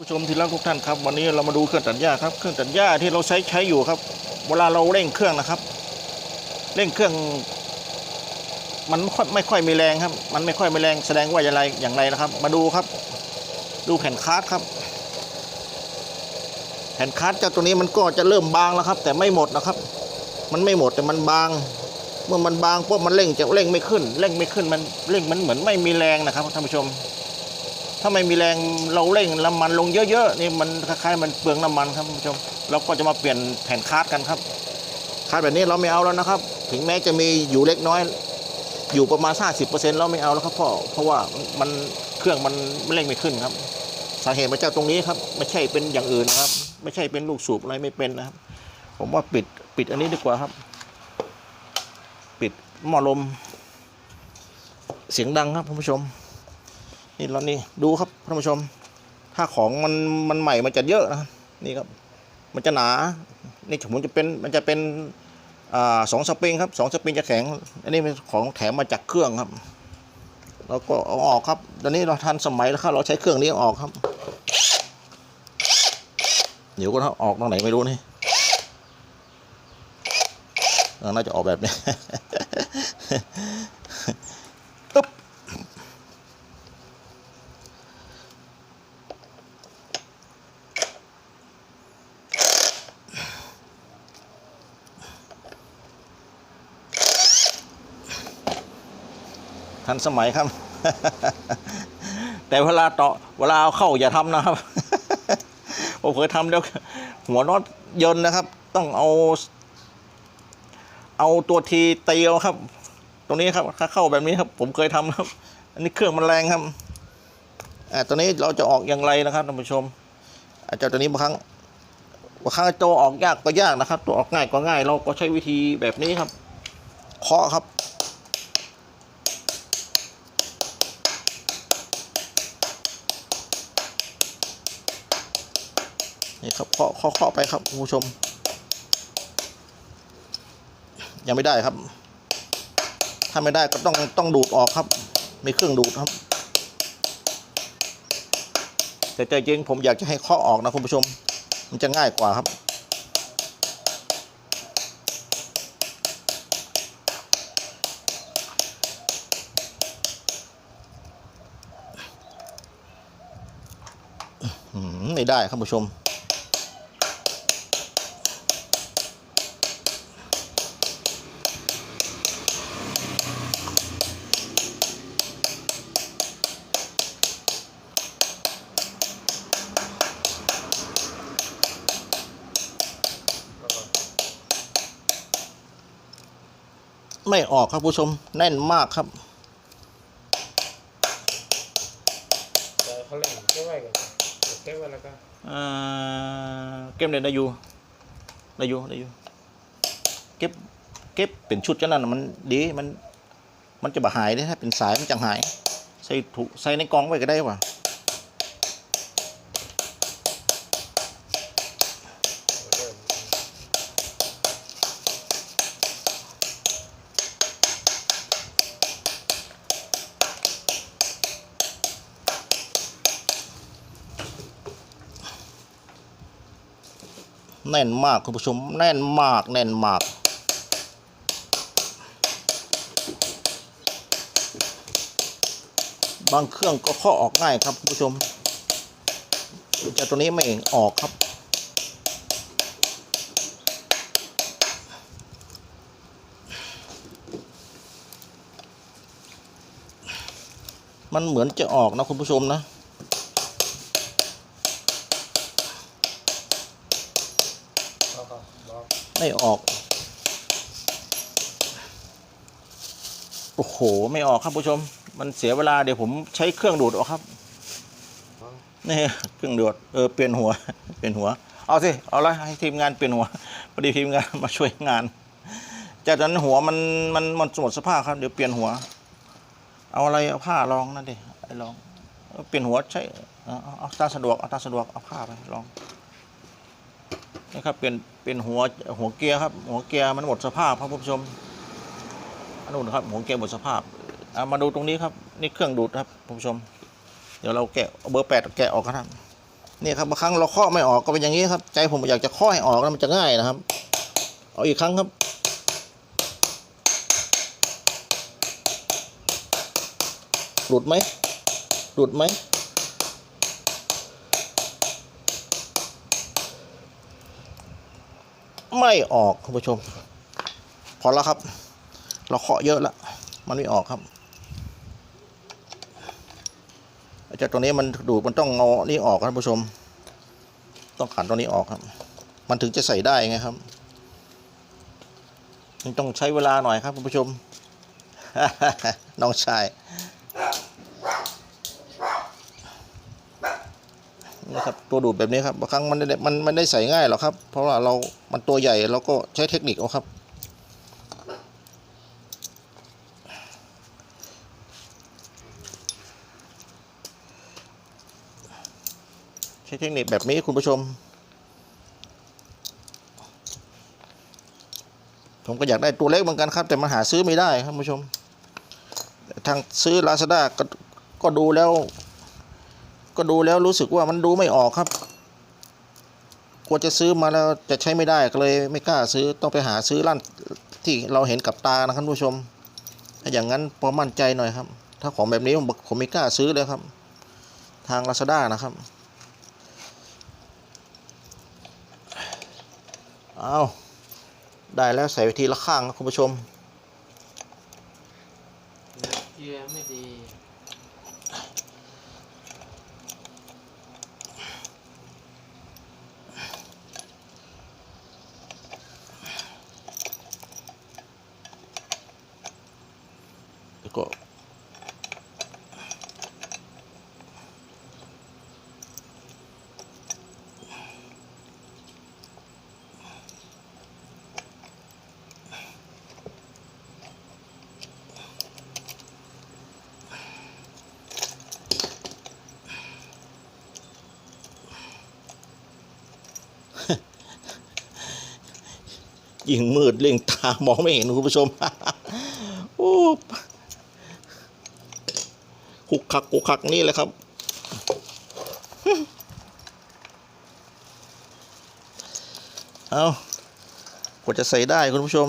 ผู้ชมที่รักทุกท่านครับวันนี้เรามาดูเครื่องตัดหญ้าครับเครื่องตัดหญ้าที่เราใช้ใช้อยู่ครับ เวลาเราเร่งเครื่องนะครับ เร่งเครื่อง มันไม่ค่อยไม่ค่อยมีแรงครับ มันไม่ค่อยมีแรงแสดงว่าอย่างไรอย่างไรนะครับ มาดูครับ ดูแผ่นคาร์ดครับ แผ่นคาร์ดเจ้าตัวนี้มันก็จะเริ่มบางแล้วครับ แต่ไม่หมดนะครับ มันไม่หมดแต่มันบาง เมื่อมันบางปุ๊บมันเร่งจะเร่งไม่ขึ้น เร่งไม่ขึ้นมันเร่งมันเหมือนไม่มีแรงนะครับท่านผู้ชม ถ้าไม่มีแรงเราเร่งน้ำมันลงเยอะๆนี่มันคล้ายๆมันเปลืองน้ำมันครับคุณผู้ชมเราก็จะมาเปลี่ยนแผ่นคาร์ดกันครับคาร์ดแบบนี้เราไม่เอาแล้วนะครับ ถึงแม้จะมีอยู่เล็กน้อย อยู่ประมาณ 50%เราไม่เอาแล้วครับพราะเพราะว่ามันเครื่องมันเร่งไม่ขึ้นครับ สาเหตุมาจากตรงนี้ครับไม่ใช่เป็นอย่างอื่นนะครับ ไม่ใช่เป็นลูกสูบอะไรไม่เป็นนะครับ ผมว่าปิดปิดอันนี้ดีกว่าครับ ปิดหม้อลม เสียงดังครับคุณผู้ชม นี่แล้วนี่ดูครับท่านผู้ชม ถ้าของมันมันใหม่มันจะเยอะนะนี่ครับ มันจะหนานี่ผมจะเป็นมันจะเป็นอ่าสองสปริงครับสองสปริงจะแข็ง อันนี้เป็นของแถมมาจากเครื่องครับ แล้วก็เอาออกครับตอนนี้เราทันสมัยแล้วครับเราใช้เครื่องนี้เอาออกครับเดี๋ยวก็ถ้าออกตรงไหนไม่รู้นี่น่าจะออกแบบนี้ ทันสมัยครับ แต่เวลาต่อเวลาเอาเข้าอย่าทำนะครับ ผมเคยทำแล้ว หัวน็อตยนนะครับ ต้องเอา เอาตัวทีตีเอาครับ ตรงนี้ครับถ้าเข้าแบบนี้ครับ ผมเคยทำครับ อันนี้เครื่องมันแรงครับอ่าตัวนี้เราจะออกอย่างไรนะครับท่านผู้ชม อาจจะตัวนี้บางครั้งบางครั้งตัวออกยากก็ยากนะครับ ตัวออกง่ายก็ง่าย เราก็ใช้วิธีแบบนี้ครับเคาะครับ นี่ครับเคาะเคาะไปครับคุณผู้ชม ยังไม่ได้ครับ ถ้าไม่ได้ก็ต้องต้องดูดออกครับ มีเครื่องดูดครับ แต่ใจจริงผมอยากจะให้เคาะออกนะคุณผู้ชม มันจะง่ายกว่าครับไม่ได้ครับผู้ชม ไม่ออกครับผู้ชมแน่นมากครับแต่เขาเล่นแค่ไว้กันแค่ไว้แล้วก็อ่าเก็บเลยได้อยู่ได้อยู่ได้อยู่เก็บเก็บเป็นชุดกันนั่นนะมันดีมันมันจะบ่หายได้ถ้าเป็นสายมันจังหาย ใส่ถุใส่ในกล่องไว้ก็ได้ว่ะ แน่นมากคุณผู้ชมแน่นมากแน่นมาก บางเครื่องก็เคาะออกง่ายครับคุณผู้ชมแต่ตัวนี้ไม่ออกครับ มันเหมือนจะออกนะคุณผู้ชมนะ แล้วก็บอก ไม่ออก โอ้โห ไม่ออกครับผู้ชม มันเสียเวลาเดี๋ยวผมใช้เครื่องดูดออกครับ นี่เครื่องดูด เออ เปลี่ยนหัว เปลี่ยนหัว เอาสิ เอาละให้ทีมงานเปลี่ยนหัวพอดีทีมงานมาช่วยงาน จากนั้นหัวมันมันมันหมดสภาพครับ เดี๋ยวเปลี่ยนหัว เอาอะไร เอาผ้ารองนั่นดิไอ้รอง เปลี่ยนหัวใช่เอาเอาเอาตาสะดวก เอาตาสะดวก เอาผ้าไปลอง นะครับเป็นเป็นหัวหัวเกียร์ครับหัวเกียร์มันหมดสภาพครับคุณผู้ชมอันนู้นครับหัวเกียร์หมดสภาพเอามาดูตรงนี้ครับนี่เครื่องดูดครับคุณผู้ชม เดี๋ยวเราแกะเบอร์แปดแกะออกครับนี่ครับบางครั้งเราเคาะไม่ออกก็เป็นอย่างนี้ครับ ใจผมอยากจะเคาะให้ออกแล้วมันจะง่ายนะครับ เอาอีกครั้งครับหลุดไหมหลุดไหม ไม่ออกคุณผู้ชม พอแล้วครับ เราเคาะเยอะแล้วมันไม่ออกครับเจ้าตัวนี้มันดูดมันต้องงอนี่ออกครับผู้ชม ต้องขันตัวนี้ออกครับ มันถึงจะใส่ได้ไงครับมันต้องใช้เวลาหน่อยครับคุณผู้ชม น้องชาย นี่ครับตัวดูดแบบนี้ครับบางครั้งมันมันมันได้ใส่ง่ายหรอกครับ เพราะว่าเรา มันตัวใหญ่เราก็ใช้เทคนิคเอาครับใช้เทคนิคแบบนี้คุณผู้ชม ผมก็อยากได้ตัวเล็กเหมือนกันครับ แต่มันหาซื้อไม่ได้ครับคุณผู้ชม ทางซื้อลาซาด้าก็ดูแล้ว ก็ดูแล้วรู้สึกว่ามันดูไม่ออกครับกลัวจะซื้อมาแล้วจะใช้ไม่ได้ก็เลยไม่กล้าซื้อต้องไปหาซื้อร้านที่เราเห็นกับตานะครับคุณผู้ชม ถ้าอย่างนั้นพอมั่นใจหน่อยครับ ถ้าของแบบนี้ผมผมไม่กล้าซื้อเลยครับ ทางลาซาด้านะครับเอาได้แล้วใส่ไปทีละข้างนะคุณผู้ชมเกียร์ไม่ดี ก็ ยิ่งมืดเล่งตามองไม่เห็นคุณผู้ชม โอ้ คุกคักคุกคักนี่แหละครับ เอากว่าจะใส่ได้คุณผู้ชม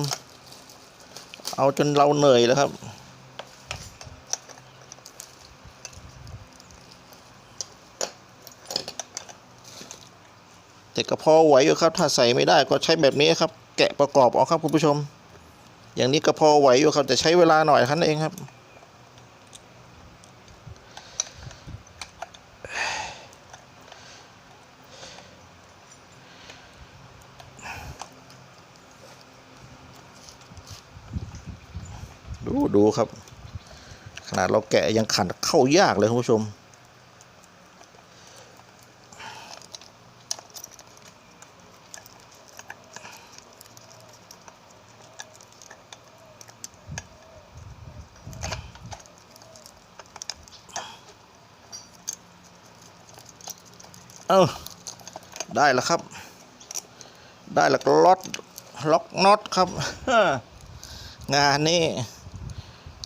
เอาจนเราเหนื่อยแล้วครับแต่ก็พอไหวอยู่ครับ ถ้าใส่ไม่ได้ก็ใช้แบบนี้ครับ แกะประกอบเอาครับคุณผู้ชม อย่างนี้ก็พอไหวอยู่ครับแต่ใช้เวลาหน่อยแค่นั้นเองครับ ดูครับ ขนาดเราแกะยังขันเข้ายากเลยคุณผู้ชม เออได้แล้วครับ ได้แล้วก็ล็อตล็อกน็อตครับ งานนี้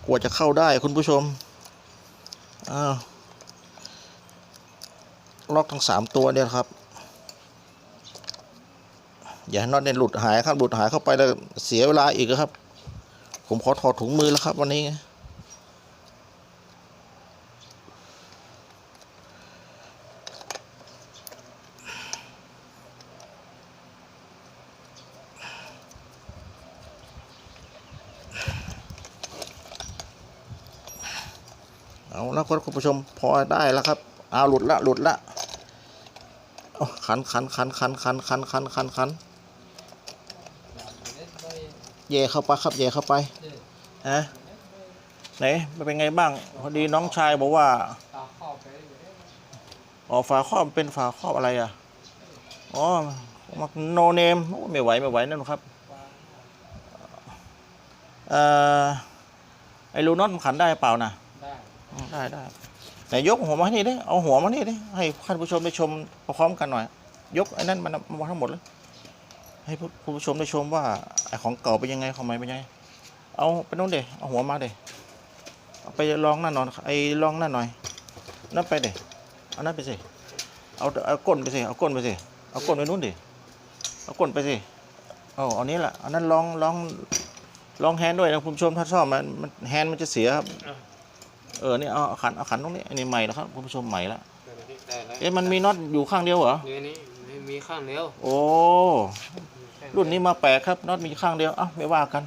กว่าจะเข้าได้คุณผู้ชมอ้าวล็อกทั้งสามตัวเนี่ยครับ อย่าให้น็อตเนี่ยหลุดหายครับหลุดหายเข้าไปแล้วเสียเวลาอีกครับ ผมขอถอดถุงมือแล้วครับวันนี้ เอาแล้ว ครับคุณผู้ชมพอได้แล้วครับเอาหลุดละหลุดละขันขันขันขันขันขันขันขันขันเย่เข้าไปครับเย่เข้าไปฮะไหนมันเป็นไงบ้างพอดีน้องชายบอกว่าตาเข้าไปอยู่เนี่ยอ๋อฝาครอบเป็นฝาครอบอะไรอะอ๋อโนเนมไม่ไหวไม่ไหวนั่นครับเอ่อไอ้ลูนอตมันขันได้เปล่านะ ได้ได้ได้ไหนยกหัวมานี่ดิเอาหัวมานี่ดิให้ท่านผู้ชมได้ชมพร้อมกันหน่อย ยกไอ้นั่นมันมาทั้งหมดเลย ให้ผู้ผู้ชมได้ชมว่าไอ้ของเก่าเป็นยังไงของใหม่เป็นยังไง เอาไปโน่นเดเอาหัวมาเดเอาไปลองนั่นหน่อยไอ้ลองนั่นหน่อยนั่นไปเดเอานั่นไปสิเอาเอาก้นไปสิเอาก้นไปสิเอาก้นไปนู้นดิเอาก้นไปสิเอาเอานี้แหละอันนั้นลองลองลองแฮนด้วยนะคุณผู้ชมถ้าชอบมันมันแฮนมันจะเสียครับ เออนี่เอาเอาขันเอาขันตรงนี้อันนี้ใหม่แล้วครับคุณผู้ชมใหม่ละได้แล้วเอ๊ะมันมีน็อตอยู่ข้างเดียวเหรอนี่นี่ไม่มีข้างเดียว โอ้รุ่นนี้มาแปลกครับน็อตมีข้างเดียวเอ้าไม่ว่ากัน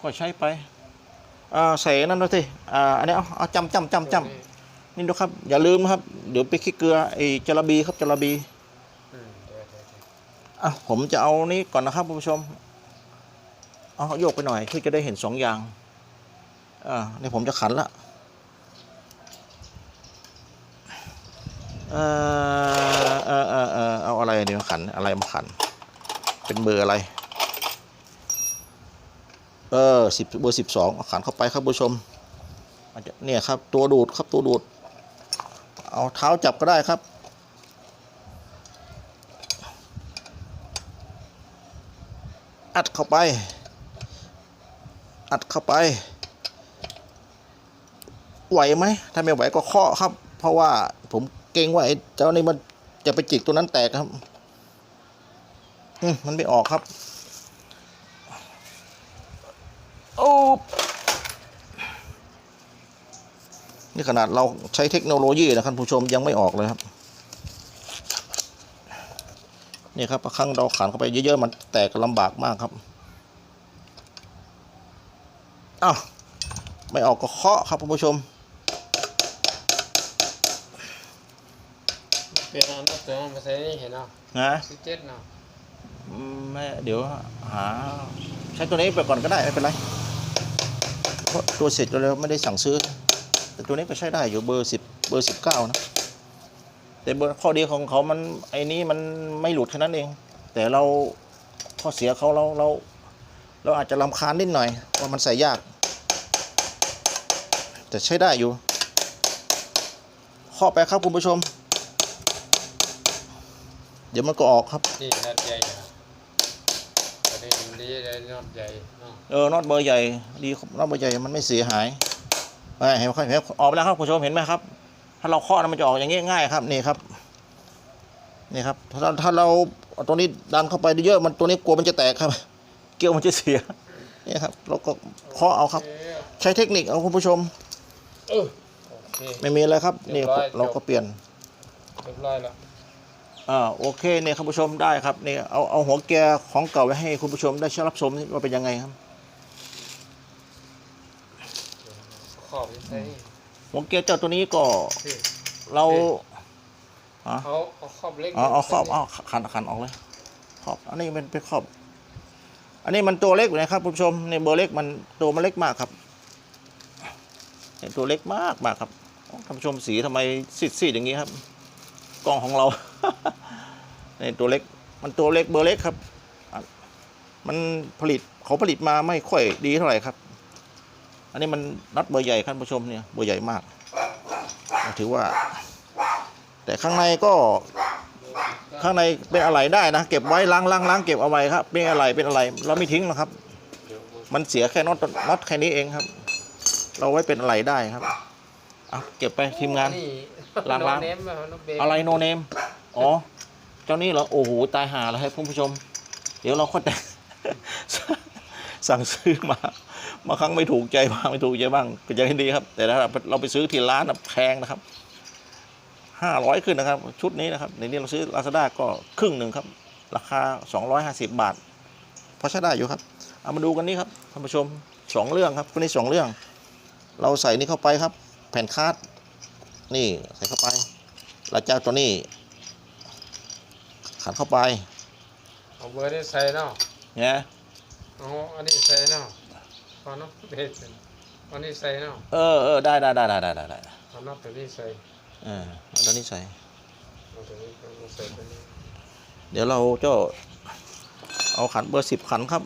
ก็ใช้ไปอ่าใส่นั่นด้วยสิอ่าอันนี้เอาเอาจำจำจำจำนี่ดูครับ อย่าลืมนะครับ เดี๋ยวไปขี้เกลือไอ้จระบีครับจระบีอืมเดี๋ยวเดี๋ยวเดี๋ยวอะผมจะเอานี้ก่อนนะครับคุณผู้ชมเอาโยกไปหน่อยเพื่อจะได้เห็นสองอย่าง อ่านี่ผมจะขันละเออเออเออเออเอาอะไรเดี๋ยวขันอะไรมาขัน เป็นเบอร์อะไร เออสิบเบอร์สิบสองเอาขันเข้าไปครับผู้ชมเนี่ยครับ ตัวดูดครับตัวดูด เอาเท้าจับก็ได้ครับอัดเข้าไป อัดเข้าไป ไหวไหมถ้าไม่ไหวก็เคาะครับ เพราะว่าผมเกรงว่าไอ้เจ้านี่มันจะไปจิกตัวนั้นแตกครับ อืมมันไม่ออกครับ โอ้นี่ขนาดเราใช้เทคโนโลยีนะครับผู้ชมยังไม่ออกเลยครับนี่ครับครั้งเราขันเข้าไปเยอะๆมันแตกลำบากมากครับอ้าวไม่ออกก็เคาะครับคุณผู้ชม เป ลี่ยนเอาน็อตตัวนั้นมาใส่นี่เห็นเนาะนะสิบเจ็ดเนาะอืมไม่เดี๋ยวหาใช้ตัวนี้ไปก่อนก็ได้ไม่เป็นไรเพราะตัวเสร็จแล้วไม่ได้สั่งซื้อ แต่ตัวนี้ก็ใช้ได้อยู่เบอร์สิบเบอร์สิบเก้านะแต่เบอร์ข้อดีของเขามันไอ้นี้มันไม่หลุดแค่นั้นเอง แต่เราข้อเสียเขาเราเรา เราอาจจะลำคาญนิดหน่อยว่ามันใส่ยาก แต่ใช้ได้อยู่ ข้อไปครับคุณผู้ชมเดี๋ยวมันก็ออกครับ นี่น็อตใหญ่นะอันนี้มันดีเลยน็อตใหญ่เนาะเออน็อตเบอร์ใหญ่ดีน็อตเบอร์ใหญ่มันไม่เสียหายเห็นไหมเห็นไหมออกไปแล้วครับคุณผู้ชมเห็นไหมครับ ถ้าเราเคาะนะมันจะออกอย่างงี้ง่ายครับนี่ครับนี่ครับถ้าถ้าเราเอาตัวนี้ดันเข้าไปเยอะมันตัวนี้กลัวมันจะแตกครับ เกลียวมันจะเสียนี่ครับเราก็เคาะเอาครับโอเคใช้เทคนิคเอาคุณผู้ชมเออโอเคไม่มีอะไรครับนี่เรียบร้อยเราก็เปลี่ยนเรียบร้อยแล้ว อ่าโอเคเนี่ยคุณผู้ชมได้ครับนี่เอาเอาหัวแกยร์ของเก่าไว้ให้คุณผู้ชมได้รับชมว่าเป็นยังไงครับ ขอบใส่หัวแกยร์เจ้าตัวนี้ก็ที่เราเอาเอาขอบเล็กเอาเอาครอบเอาขันขันออกเลยครอบอันนี้เป็นเป็นครอบ อันนี้มันตัวเล็กอยู่นะครับคุณผู้ชมในเบอร์เล็กมันตัวมันเล็กมากครับเนี่ยตัวเล็กมากมากครับโอ้ท่านผู้ชมสีทำไมซีดซีดอย่างนี้ครับ กล้องของเราเนี่ตัวเล็กมันตัวเล็กเบอร์เล็กครับ มันผลิตเขาผลิตมาไม่ค่อยดีเท่าไหร่ครับ อันนี้มันน็อตเบอร์ใหญ่ครับท่านผู้ชมเนี่ยเบอร์ใหญ่มาก ถือว่า แต่ข้างในก็ ข้างในเป็นอะไรได้นะเก็บไว้ล้างล้างล้างเก็บเอาไว้ครับ เป็นอะไรเป็นอะไร เราไม่ทิ้งหรอกครับ มันเสียแค่น็อตน็อตแค่นี้เองครับ เราไว้เป็นอะไรได้ครับ เอาเก็บไปทีมงานนี่ล้างๆน้อเนมน้องเบอะไรโนเนม อ๋อ เจ้านี่เหรอ โอ้โห ตายหาแล้วให้คุณผู้ชม เดี๋ยวเราก็แต่สั่งซื้อมามาครั้งไม่ถูกใจบ้างไม่ถูกใจบ้างก็ยังดีครับ แต่ถ้าเราไปซื้อที่ร้านน่ะแพงนะครับห้าร้อยขึ้นนะครับ ชุดนี้นะครับ ในนี้เราซื้อลาซาด้าก็ครึ่งหนึ่งครับ ราคาสองร้อยห้าสิบบาทพอใช้ได้อยู่ครับ เอามาดูกันนี้ครับท่านผู้ชมสองเรื่องครับคนนี้สองเรื่อง เราใส่นี่เข้าไปครับแผ่นคาดนี่ใส่เข้าไป แล้วเจ้าตัวนี้ ขันเข้าไปเอาเบอร์นี้ใส่เนาะเนี่ยเอาอันนี้ใส่เนาะพอเนาะเบสอันนี้ใส่เนาะเออเออได้ได้ได้ได้ได้ได้เอาน็อตตัวนี้ใส่เออเอาตัวนี้ใส่เอาตัวนี้เอาใส่ตัวนี้เดี๋ยวเราจะเอาขันเบอร์สิบขันครับ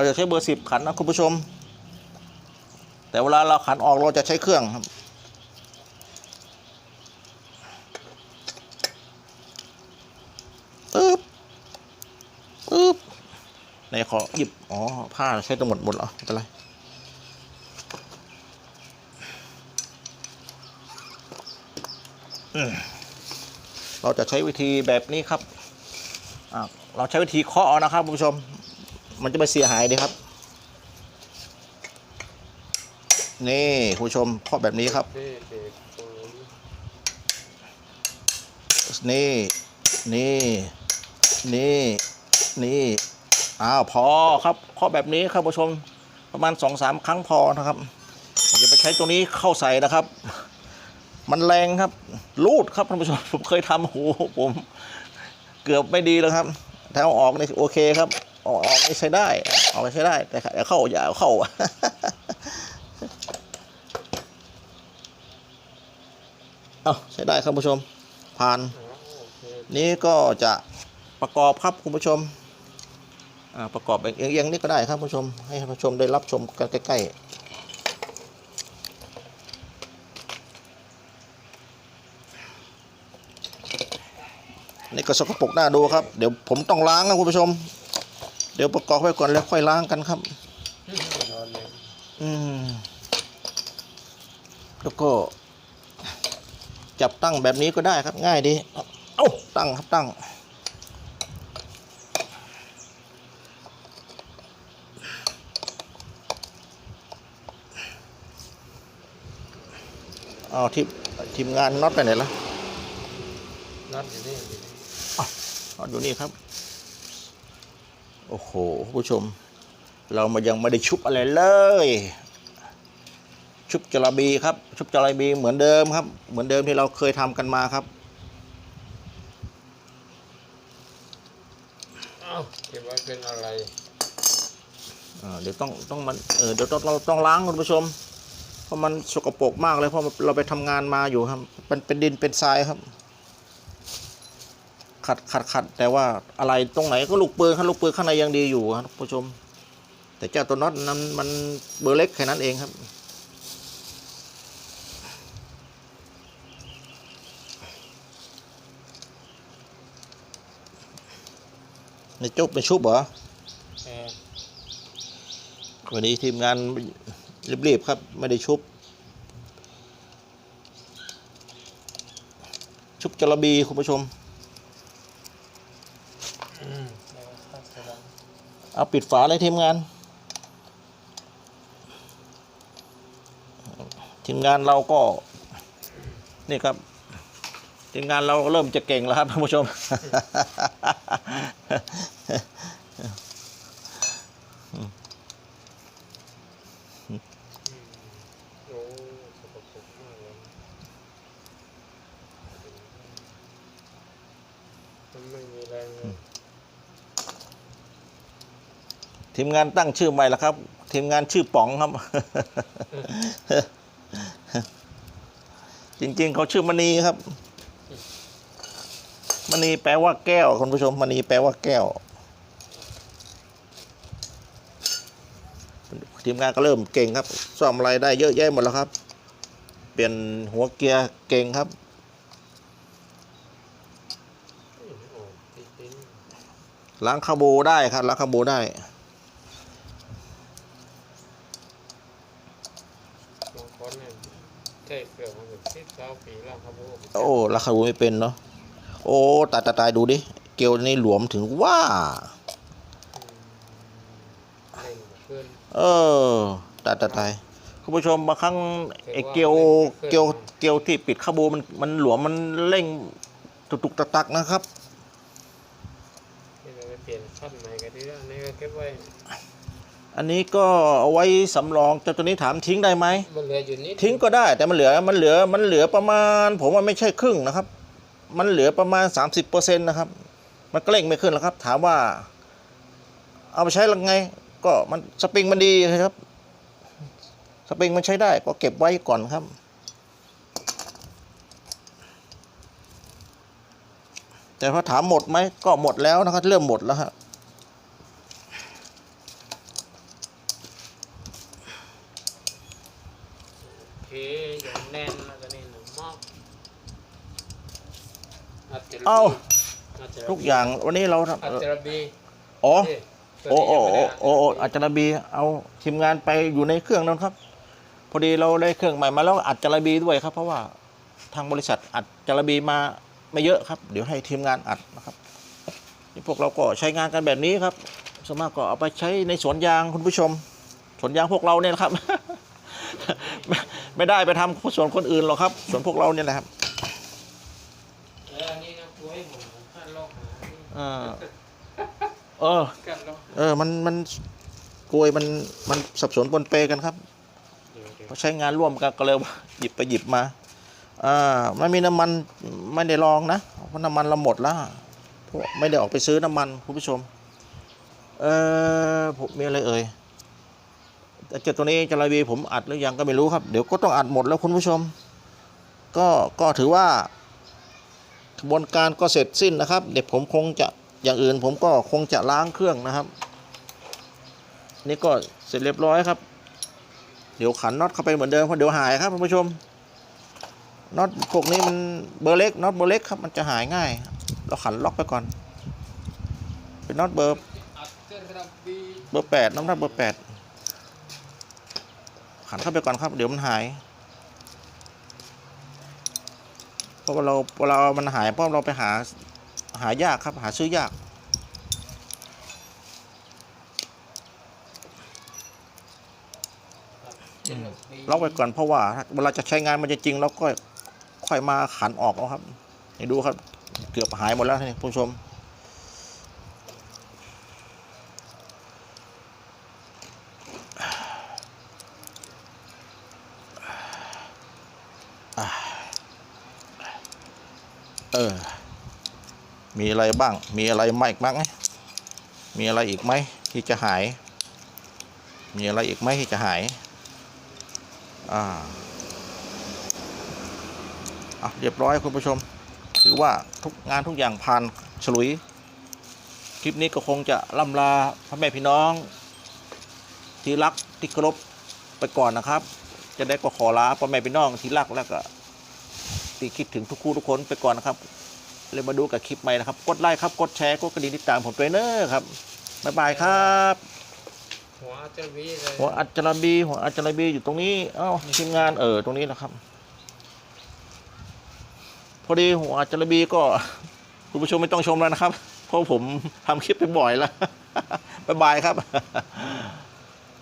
เราจะใช้เบอร์สิบขันนะคุณผู้ชม แต่เวลาเราขันออกเราจะใช้เครื่องครับปึ๊บปึ๊บในขอหยิบ อ๋อ ผ้าใช้ตรงหมดหมดเหรอไม่เป็นไรเราจะใช้วิธีแบบนี้ครับ เราใช้วิธีเคาะนะครับคุณผู้ชม มันจะไม่เสียหายดีครับ นี่คุณผู้ชมเคาะแบบนี้ครับ นี่ นี่ นี่ นี่อ้าวพอครับเคาะแบบนี้ครับผู้ชมประมาณสองสามครั้งพอนะครับอย่าไปใช้ตัวนี้เข้าใส่นะครับ มันแรงครับรูดครับท่านผู้ชมผมเคยทำโอ้โหผม เกือบไม่ดีแล้วครับถ้าเอาออกนี่โอเคครับ อาออกนี่ใช้ได้ออกนี่ใช้ได้ แต่อย่าเข้าอย่าเอาเข้าเอาใช้ได้ครับผู้ชม ผ่าน นี้ก็จะประกอบครับคุณผู้ชมประกอบเอียงๆนี่ก็ได้ครับผู้ชม ให้ผู้ชมได้รับชมกันใกล้ๆนี่ก็สกปรกหน้าดูครับ เดี๋ยวผมต้องล้างนะคุณผู้ชม ดี๋ยวประกอบไว้ก่อนแล้วค่อยล้างกันครับนอนเลยอืม แล้วก็ จับตั้งแบบนี้ก็ได้ครับ ง่ายดี เอ้า ตั้งครับตั้ง เอาทีมทีมงานน็อตไปไหนละนัดอยู่นี่อยู่นี่น็อตอยู่นี่ครับ โอ้โหคุณผู้ชม เรามายังไม่ได้ชุบอะไรเลย ชุบจระบีครับ ชุบจระบีเหมือนเดิมครับ เหมือนเดิมที่เราเคยทำกันมาครับเอ้าเก็บไว้เป็นอะไรอ่าเดี๋ยวต้องต้องมันเออเดี๋ยวต้องเราต้องล้างคุณผู้ชม เพราะมันสกปรกมากเลยเพราะเราไปทำงานมาอยู่ครับ มันเป็นดินเป็นทรายครับ ขัดขัดขัดแต่ว่าอะไรตรงไหนก็ลูกปืนครับลูกปืนข้างในยังดีอยู่ครับผู้ชม แต่เจ้าตัวน็อตนั้นมันเบอร์เล็กแค่นั้นเองครับในจุบเป็นชุบเหรอเออวันนี้ทีมงานรีบๆครับ ไม่ได้ชุบ ชุบจระบีคุณผู้ชม อืมแล้วก็ตัดไปแล้ว เอาปิดฝาเลยทีมงาน ทีมงานเราก็ นี่ครับ ทีมงานเราเริ่มจะเก่งแล้วครับท่านผู้ชม โอ้สกปรกมากเลยมันไม่มีแรงเลย ทีมงานตั้งชื่อใหม่แล้วครับ ทีมงานชื่อป๋องครับ จริง ๆ เขาชื่อมณีครับมณีแปลว่าแก้วคุณผู้ชมมณีแปลว่าแก้ว ทีมงานก็เริ่มเก่งครับซ่อมอะไรได้เยอะแยะหมดแล้วครับ เปลี่ยนหัวเกียร์เก่งครับล้างคาบูได้ครับล้างคาบูได้ บางคนเนี่ยใช้เกลือมาถึงสิบเก้าปีแล้วครับผม โอ้ล้าคาบูไม่เป็นเนาะโอ้ตายตายตายดูดิเกลียวนี่หลวมถึงว่า เออตายตายตายคุณผู้ชมบางครั้งไอ้เกลียวเกลียวเกลียวที่ปิดคาบูมันมันหลวมมันเร่งตุกตุกตักตักนะครับที่เราไปเปลี่ยนขั้นใหม่กันทีแล้วนนี้ก็เก็บไว้ อันนี้ก็เอาไว้สำรองแต่ตัวนี้ถามทิ้งได้ไหมมันเหลืออยู่นิดทิ้งก็ได้แต่มันเหลือมันเหลือมันเหลือประมาณ ผมว่าไม่ใช่ครึ่งนะครับ มันเหลือประมาณ 30%นะครับ มันก็เร่งไม่ขึ้นแล้วครับ ถามว่า เอาไปใช้ยังไง ก็มันสปริงมันดีครับ สปริงมันใช้ได้ ก็เก็บไว้ก่อนครับแต่พอถามหมดไหมก็หมดแล้วนะครับเริ่มหมดแล้วฮะโอเคอย่าง แน่นแล้วก็นี่หนูมอกอัจฉริยะเอ้าอัจฉริยะทุกอย่างวันนี้เราอัจฉริยะอ๋อนี่โอ้โอ้ตัวนี้โอ้ยังไม่ได้โอ้โอ้อาจารย์บีเอาทีมงานไปอยู่ในเครื่องนั้นครับ พอดีเราได้เครื่องใหม่มาแล้วอัดจารบีด้วยครับ เพราะว่าทางบริษัทอัดจารบีมาไม่เยอะครับ เดี๋ยวให้ทีมงานอัดนะครับนี่พวกเราก็ใช้งานกันแบบนี้ครับส่วนมากก็เอาไปใช้ในสวนยางคุณผู้ชม สวนยางพวกเราเนี่ยนะครับ ไม่ไม่ได้ไปทำสวนคนอื่นหรอกครับสวนพวกเราเนี่ยแหละครับแล้วอันนี้นะกล้วยผมขั้นโลกหาเออเออกันโลกเออ มัน มันกลวยมัน มันสับสนปนเปกันครับเดี๋ยวเดี๋ยวพอใช้งานร่วมกันก็เลยหยิบไปหยิบมา อ่า ไม่มีน้ำมันไม่ได้ลองนะ เพราะน้ำมันเราหมดแล้วพวกไม่ได้ออกไปซื้อน้ำมันคุณผู้ชม เออผมมีอะไรเอ่ย แต่เจ้าตัวนี้จราบีผมอัดหรือยังก็ไม่รู้ครับ เดี๋ยวก็ต้องอัดหมดแล้วคุณผู้ชม ก็ก็ถือว่ากระบวนการก็เสร็จสิ้นนะครับ เดี๋ยวผมคงจะอย่างอื่น ผมก็คงจะล้างเครื่องนะครับ นี่ก็เสร็จเรียบร้อยครับ เดี๋ยวขันน็อตเข้าไปเหมือนเดิมเพราะเดี๋ยวหายครับคุณผู้ชมน็อตพวกนี้มันเบอร์เล็กน็อตเบอร์เล็กครับมันจะหายง่าย เราขันล็อกไปก่อน เป็นน็อตเบอร์เบอร์แปดน้ำหนักเบอร์แปด ขันเข้าไปก่อนครับ เดี๋ยวมันหายเพราะว่าเราเวลามันหายเพราะเราไปหาหายากครับ หาซื้อยากเระบีล็อกไว้ก่อนเพราะว่าเวลาจะใช้งานมันจะจริงเราก็ค่อยมาขันออกเอาครับนี่ดูครับ เกือบหายหมดแล้วนี่ผู้ชม มีอะไรบ้าง มีอะไรไหมอีกบ้างไหมมีอะไรอีกไหมที่จะหาย มีอะไรอีกไหมที่จะหาย อ่าอะเรียบร้อยคุณผู้ชม ถือว่าทุกงานทุกอย่างผ่านฉลุย คลิปนี้ก็คงจะล่ำลาพ่อแม่พี่น้อง ที่รักที่เคารพไปก่อนนะครับ จะได้ก็ขอลาพ่อแม่พี่น้องที่รักแล้วก็ที่คิดถึงทุกคู่ทุกคนไปก่อนนะครับ เลยมาดูกับคลิปใหม่นะครับ กดไลค์ครับ กดแชร์ กดกระดิ่งติดตามผมด้วยเนอะครับ บ๊ายบายครับ หัวเจระบีเลยหัวอัจจารบีหัวอัจจารบีอยู่ตรงนี้ เอ้าทีมงานเออตรงนี้นะครับ พอดีหัวอัจจารบีก็ คุณผู้ชมไม่ต้องชมแล้วนะครับ เพราะผมทำคลิปไปบ่อยแล้ว บ๊ายบายครับ